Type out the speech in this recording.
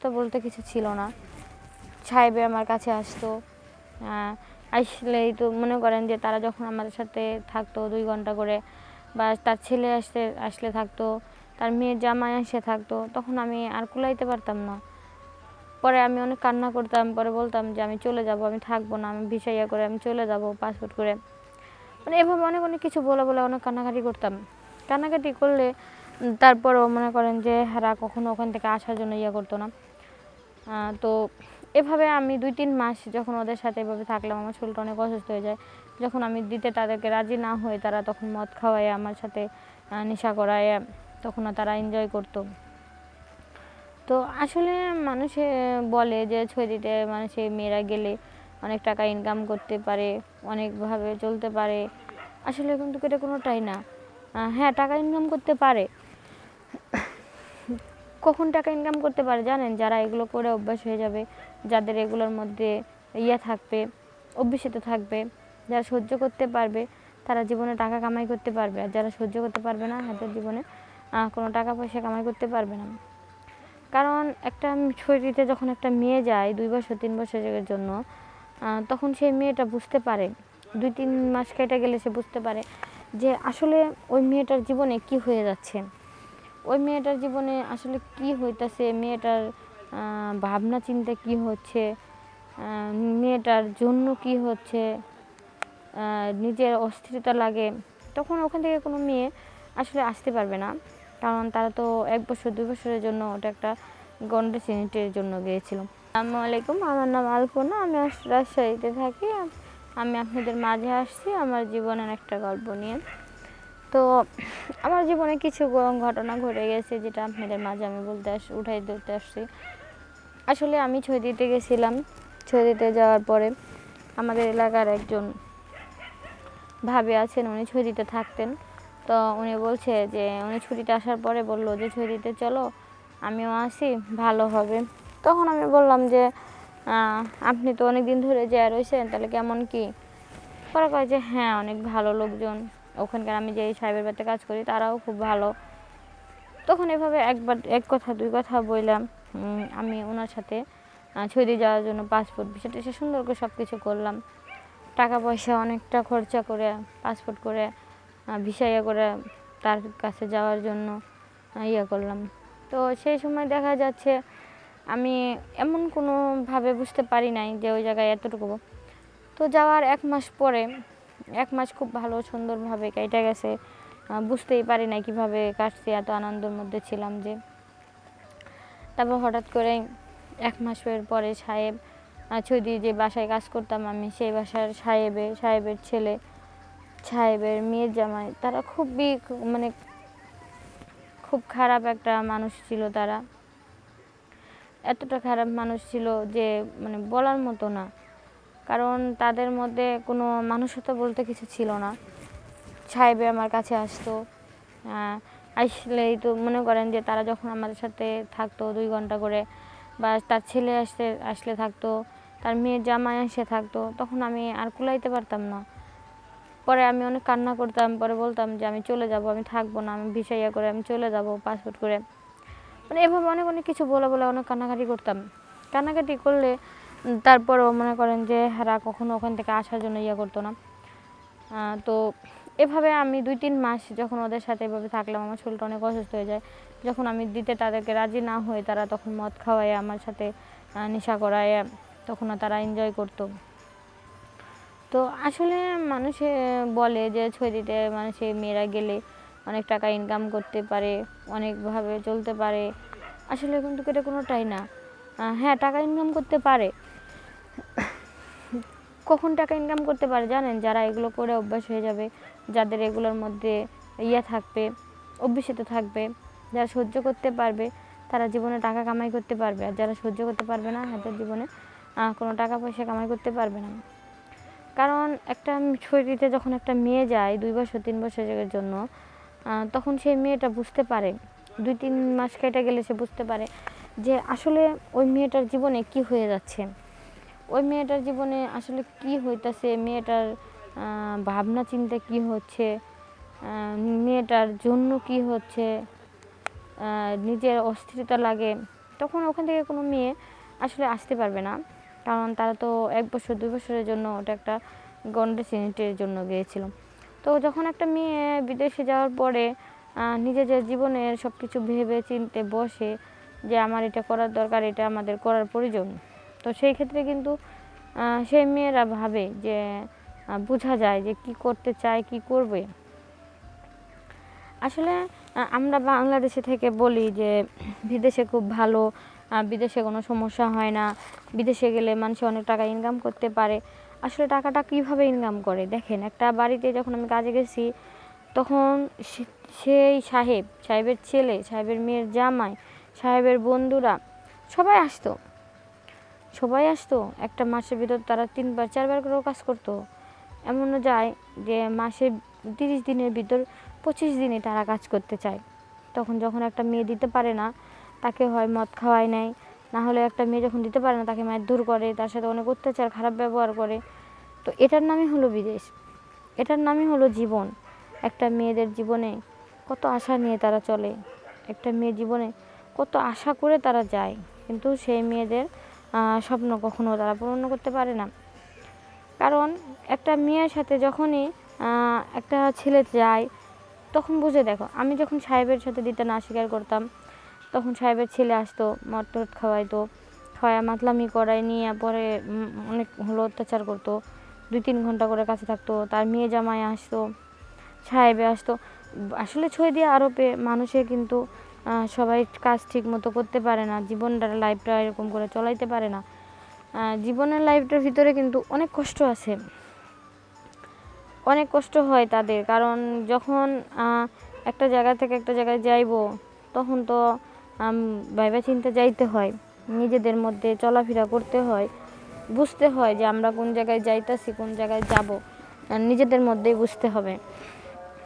তো বলতে কিছু ছিল না। সাহেবে আমার কাছে আসতো। আসলেই তো মনে করেন যে তারা যখন আমাদের সাথে থাকতো দুই ঘণ্টা করে বা তার ছেলে আসতে, আসলে থাকতো, তার মেয়ের জামাই এসে থাকতো, তখন আমি আর কুলাইতে পারতাম না। পরে আমি অনেক কান্না করতাম, পরে বলতাম যে আমি চলে যাব, আমি থাকব না, আমি ভিসা ইয়া করে আমি চলে যাব পাসপোর্ট করে। মানে এভাবে অনেক অনেক কিছু বলে বলে অনেক কান্নাকাটি করতাম। কান্নাকাটি করলে তারপরেও মনে করেন যে হারা কখনো ওখান থেকে আসার জন্য ইয়ে করতো না। তো এভাবে আমি দুই তিন মাস যখন ওদের সাথে এভাবে থাকলাম, আমার শরীরটা অনেক অসুস্থ হয়ে যায়। যখন আমি দিতে তাদেরকে রাজি না হয়ে তারা তখন মদ খাওয়ায়, আমার সাথে নেশা করায়, তখন তারা এনজয় করতো। তো আসলে মানুষে বলে যে ছবিতে মানুষে, মেয়েরা গেলে অনেক টাকা ইনকাম করতে পারে, অনেকভাবে চলতে পারে। আসলে কিন্তু এটা কোনোটাই না। হ্যাঁ টাকা ইনকাম করতে পারে। কখন টাকা ইনকাম করতে পারে জানেন? যারা এগুলো করে অভ্যাস হয়ে যাবে, যাদের এগুলোর মধ্যে ইয়ে থাকবে, অভ্যসিত থাকবে, যারা সহ্য করতে পারবে, তারা জীবনে টাকা কামাই করতে পারবে। আর যারা সহ্য করতে পারবে না তাদের জীবনে কোনো টাকা পয়সা কামাই করতে পারবে না। কারণ একটা শরীরে যখন একটা মেয়ে যায়, দুই বছর, তিন বছরের জন্য তখন সেই মেয়েটা বুঝতে পারে। দুই, তিন মাস কেটে গেলে সে বুঝতে পারে যে আসলে ওই মেয়েটার জীবনে কি হয়ে যাচ্ছে। ওই মেয়েটার জীবনে আসলে কি হইতাছে? মেয়েটার ভাবনা চিন্তা কি হচ্ছে? মেয়েটার জন্য কি হচ্ছে? নিজের অস্থিরতা লাগে। তখন ওখান থেকে কোনো মেয়ে আসলে আসতে পারবে না। কারণ তারা তো এক বছর, দুই বছরের জন্য ওটা একটা গন্ডা সিনিটের জন্য গিয়েছিল। আসসালামু আলাইকুম, আমার নাম আলপনা। আমি রাজশাহীতে থাকি। আমি আপনাদের মাঝে আসছি আমার জীবনের একটা গল্প নিয়ে। তো আমার জীবনে কিছু ঘটনা ঘটে গেছে যেটা আপনাদের মাঝে আমি বলতে আস, উঠাই ধরতে আসছি। আসলে আমি ছয় দিতে গেছিলাম। ছয় দিতে যাওয়ার পরে আমাদের এলাকার একজন ভাবি আছেন, উনি ছয় দিতে থাকতেন। তো উনি বলছে যে, উনি ছুটিতে আসার পরে বলল যে ছয় দিতে চলো, আমিও আসি, ভালো হবে। তখন আমি বললাম যে আপনি তো অনেক দিন ধরে যা রয়েছেন, তাহলে কেমন কি? পরে কয় যে হ্যাঁ অনেক ভালো লোকজন। ওখানকার আমি যে সাহেবের বাড়িতে কাজ করি, তারাও খুব ভালো। তখন এভাবে একবার, এক কথা, দুই কথা বললাম আমি ওনার সাথে সৌদি যাওয়ার জন্য পাসপোর্ট বিষয়টা সে সুন্দর করে সব কিছু করলাম। টাকা পয়সা অনেকটা খরচা করে পাসপোর্ট করে ভিসা ইয়ে করে তার কাছে যাওয়ার জন্য ইয়ে করলাম। তো সেই সময় দেখা যাচ্ছে, আমি এমন কোনোভাবে বুঝতে পারি নাই যে ওই জায়গায় এতটুকু। তো যাওয়ার এক মাস পরে এক মাস খুব ভালো সুন্দরভাবে কেটে গেছে। বুঝতেই পারি না কীভাবে কাটছি, এত আনন্দের মধ্যে ছিলাম যে। তারপর হঠাৎ করে এক মাসের পরে সাহেব ছুদি যে বাসায় কাজ করতাম আমি, সেই বাসার সাহেবে, সাহেবের ছেলে, সাহেবের মেয়ের জামাই, তারা খুবই মানে খুব খারাপ একটা মানুষ ছিল তারা। এতটা খারাপ মানুষ ছিল যে মানে বলার মতো না। কারণ তাদের মধ্যে কোনো মানুষত্ব বলতে কিছু ছিল না। সাহেবে আমার কাছে আসতো আসলেই তো মনে করেন যে তারা যখন আমাদের সাথে থাকতো দুই ঘণ্টা করে বা তার ছেলে আসতে, আসলে থাকতো, তার মেয়ের জামাই এসে থাকতো, তখন আমি আর কুলাইতে পারতাম না। পরে আমি অনেক কান্না করতাম, পরে বলতাম যে আমি চলে যাব, আমি থাকব না, আমি ভিসা ইয়া করে আমি চলে যাব পাসপোর্ট করে। মানে এভাবে অনেক অনেক কিছু বলে বলে অনেক কান্নাকাটি করতাম। কান্নাকাটি করলে তারপরেও মনে করেন যে হারা কখনো ওখান থেকে আসার জন্য ইয়ে করতো না। তো এভাবে আমি দুই তিন মাস যখন ওদের সাথে এভাবে থাকলাম, আমার শরীরটা অনেক অসুস্থ হয়ে যায়। যখন আমি দিতে তাদেরকে রাজি না হয়ে তারা তখন মদ খাওয়ায়, আমার সাথে নেশা করায়, তখন তারা এনজয় করতো। তো আসলে মানুষে বলে যে ছয় দিতে, মানুষে মেয়েরা গেলে অনেক টাকা ইনকাম করতে পারে, অনেকভাবে চলতে পারে। আসলে কিন্তু এটা কোনোটাই না। হ্যাঁ টাকা ইনকাম করতে পারে কখন টাকা ইনকাম করতে পারে জানেন? যারা এগুলো করে অভ্যাস হয়ে যাবে, যাদের এগুলোর মধ্যে ইয়ে থাকবে, অভ্যসিত থাকবে, যারা সহ্য করতে পারবে, তারা জীবনে টাকা কামাই করতে পারবে। আর যারা সহ্য করতে পারবে না, তাদের জীবনে কোনো টাকা পয়সা কামাই করতে পারবে না। কারণ একটা শরীরে যখন একটা মেয়ে যায়, দুই বছর, তিন বছরের জন্য তখন সেই মেয়েটা বুঝতে পারে। দুই, তিন মাস কেটে গেলে সে বুঝতে পারে যে আসলে ওই মেয়েটার জীবনে কি হয়ে যাচ্ছে। ওই মেয়েটার জীবনে আসলে কি হইতাছে? মেয়েটার ভাবনা চিন্তা কি হচ্ছে? মেয়েটার জন্য কি হচ্ছে? নিজের অস্থিরতা লাগে। তখন ওখান থেকে কোনো মেয়ে আসলে আসতে পারবে না। কারণ তারা তো এক বছর দুই বছরের জন্য ওটা একটা গন্ডে সিনেটের জন্য গিয়েছিল। তো যখন একটা মেয়ে বিদেশে যাওয়ার পরে আহ, নিজেদের জীবনের সব কিছু ভেবে চিনতে বসে যে আমার এটা করার দরকার এটা আমাদের করার প্রয়োজন। তো সেই ক্ষেত্রে কিন্তু সেই মেয়েরা ভাবে যে বোঝা যায় যে কি করতে চায়, কি করবে। আসলে আমরা বাংলাদেশে থেকে বলি যে, বিদেশে খুব ভালো বিদেশে কোনো সমস্যা হয় না। বিদেশে গেলে মানুষ অনেক টাকা ইনকাম করতে পারে। আসলে টাকাটা কীভাবে ইনকাম করে? দেখেন, একটা বাড়িতে যখন আমি কাজে গেছি, তখন সেই সাহেব, সাহেবের ছেলে, সাহেবের মেয়ের জামাই, সাহেবের বন্ধুরা সবাই আসতো। সবাই আসতো। একটা মাসের ভিতর তারা তিনবার, চারবার করেও কাজ করতো। এমনও যায় যে মাসে তিরিশ দিনের ভিতর পঁচিশ দিনে তারা কাজ করতে চায়। তখন যখন একটা মেয়ে দিতে পারে না, তাকে হয় মদ খাওয়ায় নেয়। না হলে একটা মেয়ে যখন দিতে পারে না, তাকে মারধর করে, তার সাথে অনেক অত্যাচার, খারাপ ব্যবহার করে। তো এটার নামই হলো বিদেশ। এটার নামই হলো জীবন। একটা মেয়েদের জীবনে কত আশা নিয়ে তারা চলে। একটা মেয়ে জীবনে কত আশা করে তারা যায়। কিন্তু সেই মেয়েদের স্বপ্ন কখনো তারা পূরণ করতে পারে না। কারণ একটা মেয়ের সাথে যখনই একটা ছেলে যায়, তখন বুঝে দেখো, আমি যখন সাহেবের সাথে দিতে না স্বীকার করতাম, তখন সাহেবের ছেলে আসতো মদ খাওয়াইতো খাওয়ায় মাতলামি করায়, নিয়ে পরে অনেক হলো অত্যাচার করতো দুই তিন ঘণ্টা করে কাছে থাকতো, তার মেয়ে জামাই আসতো, সাহেবে আসতো। আসলে ছয় দিয়ে আরোপে মানুষে কিন্তু সবাই কাজ ঠিক মতো করতে পারে না, জীবনটার লাইফটা এরকম করে চলাইতে পারে না। জীবনের লাইফটার ভিতরে কিন্তু অনেক কষ্ট আছে। অনেক কষ্ট হয় তাদের, কারণ যখন একটা জায়গা থেকে একটা জায়গায় যাইবো, তখন তো ভাইবা চিন্তা যাইতে হয়। নিজেদের মধ্যে চলাফেরা করতে হয়, বুঝতে হয় যে আমরা কোন জায়গায় যাইতাছি, কোন জায়গায় যাব। নিজেদের মধ্যেই বুঝতে হবে।